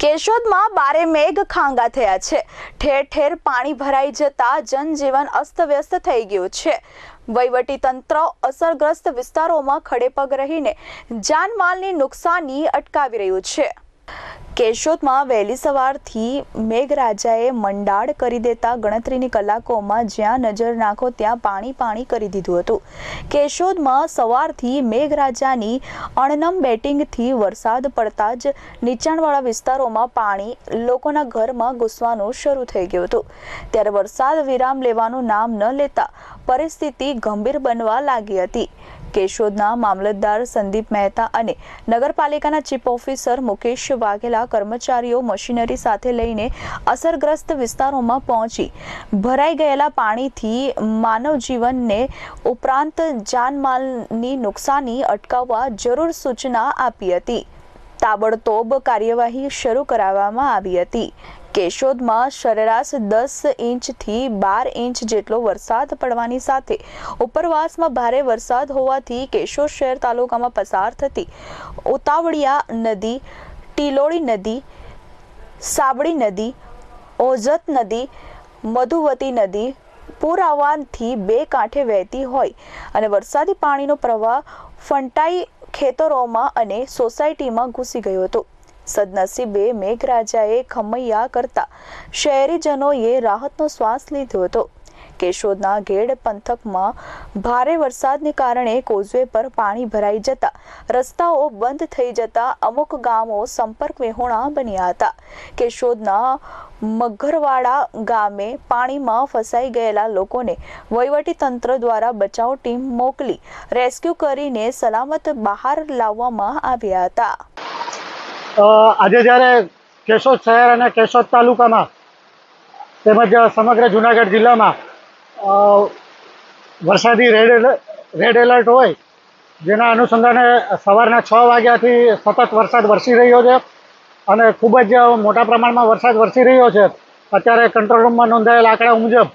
કેશોદમાં બારે મેઘ ખાંગા થયા છે. ઠેર ઠેર પાણી ભરાઈ જતા જનજીવન અસ્તવ્યસ્ત થઈ ગયું છે. વહીવટી તંત્ર અસરગ્રસ્ત વિસ્તારોમાં ખડેપગ રહીને જાનમાલની નુકસાની અટકાવી રહ્યું છે. કેશોદમાં વહેલી સવારથી મેઘરાજાએ મંડાળ કરી દેતા ગણતરીની કલાકોમાં જ્યાં નજર નાખો ત્યાં પાણી પાણી કરી દીધું હતું. કેશોદમાં સવારથી મેઘરાજાની અણનમ બેટિંગથી વરસાદ પડતા જ નીચાણવાળા વિસ્તારોમાં પાણી લોકોના ઘરમાં ઘૂસવાનું શરૂ થઈ ગયું હતું. ત્યારે વરસાદ વિરામ લેવાનું નામ ન લેતા પરિસ્થિતિ ગંભીર બનવા લાગી હતી. કેશોદના મામલતદાર સંદીપ મહેતા અને નગરપાલિકાના ચીફ ઓફિસર મુકેશ વાઘેલા કર્મચારીઓ મશીનરી સાથે લઈને અસરગ્રસ્ત વિસ્તારોમાં પહોંચી. ભરાઈ ગયેલા પાણીથી માનવજીવનને ઉપરાંત જાનમાલની નુકસાની અટકાવવા જરૂર સૂચના આપી હતી. તાબડતોબ કાર્યવાહી શરૂ કરાવવામાં આવી હતી. કેશોદમાં સરેરાશ દસ ઇંચથી બાર ઇંચ જેટલો વરસાદ પડવાની સાથે ઉપરવાસમાં ભારે વરસાદ હોવાથી કેશોદ શહેર તાલુકામાં પસાર થતી ઉતાવળિયા નદી, ટીલોળી નદી સાબડી નદી ઓઝત નદી, મધુવતી નદી પૂર આવવાથી બે કાંઠે વહેતી હોય અને વરસાદી પાણીનો પ્રવાહ ફંટાઈ ખેતરોમાં અને સોસાયટીમાં ઘૂસી ગયો હતો. સદનસીબે મેઘરાજાએ ખમૈયા કરતા શહેરીજનોએ રાહતનો શ્વાસ લીધો હતો. કેશોદના ગેડ પંથકમાં ભારે વરસાદને કારણે કોઝવે પર પાણી ભરાઈ જતા રસ્તાઓ બંધ થઈ જતા અમુક ગામો સંપર્ક વિહોણા બન્યા હતા. કેશોદના મગરવાડા ગામે પાણીમાં ફસાઈ ગયેલા લોકોને વહીવટી તંત્ર દ્વારા બચાવ ટીમ મોકલી, રેસ્ક્યુ કરીને સલામત બહાર લાવવામાં આવ્યા હતા. આજે જ્યારે કેશોદ શહેર અને કેશોદ તાલુકામાં તેમજ સમગ્ર જુનાગઢ જિલ્લામાં વરસાદી રેડ રેડ એલર્ટ હોય, જેના અનુસંધાને સવારના છ વાગ્યાથી સતત વરસાદ વરસી રહ્યો છે. અને ખૂબ જ મોટા પ્રમાણમાં વરસાદ વરસી રહ્યો છે. અત્યારે કંટ્રોલ રૂમમાં નોંધાયેલા આંકડા મુજબ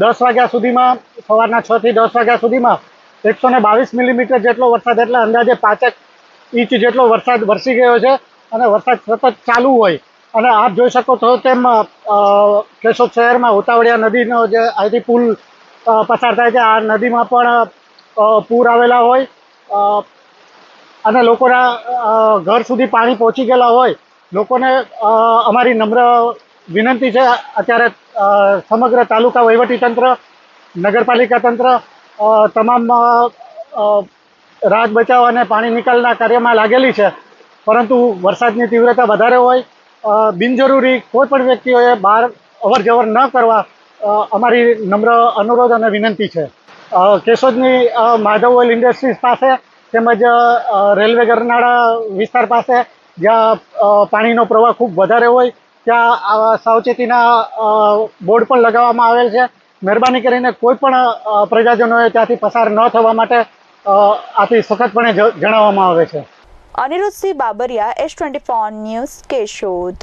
દસ વાગ્યા સુધીમાં, સવારના છ થી દસ વાગ્યા સુધીમાં એકસો ને બાવીસ મિલીમીટર જેટલો વરસાદ, એટલે અંદાજે પાંચેક ઇંચ જેટલો વરસાદ વરસી ગયો છે અને વરસાદ સતત ચાલુ હોય. અને આપ જોઈ શકો છો તેમ કેશોદ શહેરમાં ઉતાવળિયા નદીનો જે અહીંથી પુલ પસાર થાય છે, આ નદીમાં પણ પૂર આવેલા હોય. અને લોકોના ઘર સુધી પાણી પહોંચી ગયેલા હોય, લોકોને અમારી નમ્ર વિનંતી છે. અત્યારે સમગ્ર તાલુકા વહીવટી તંત્ર, નગરપાલિકા તંત્ર તમામ રાહત બચાવ અને પાણી નિકાલના કાર્યમાં લાગેલી છે. પરંતુ વરસાદની તીવ્રતા વધારે હોય બિનજરૂરી કોઈ પણ વ્યક્તિઓએ બહાર અવર જવર ન કરવા અમારી નમ્ર અનુરોધ અને વિનંતી છે. કેશોદની માધવ ઓઇલ ઇન્ડસ્ટ્રીઝ પાસે તેમજ રેલવે ગરનાળા વિસ્તાર પાસે જ્યાં પાણીનો પ્રવાહ ખૂબ વધારે હોય, ત્યાં સાવચેતીના બોર્ડ પણ લગાવવામાં આવેલ છે. મહેરબાની કરીને કોઈ પણ પ્રજાજનોએ ત્યાંથી પસાર ન થવા માટે આથી સખતપણે જણાવવામાં આવે છે. Anirudhsinh Babariya, S twenty news Keshod.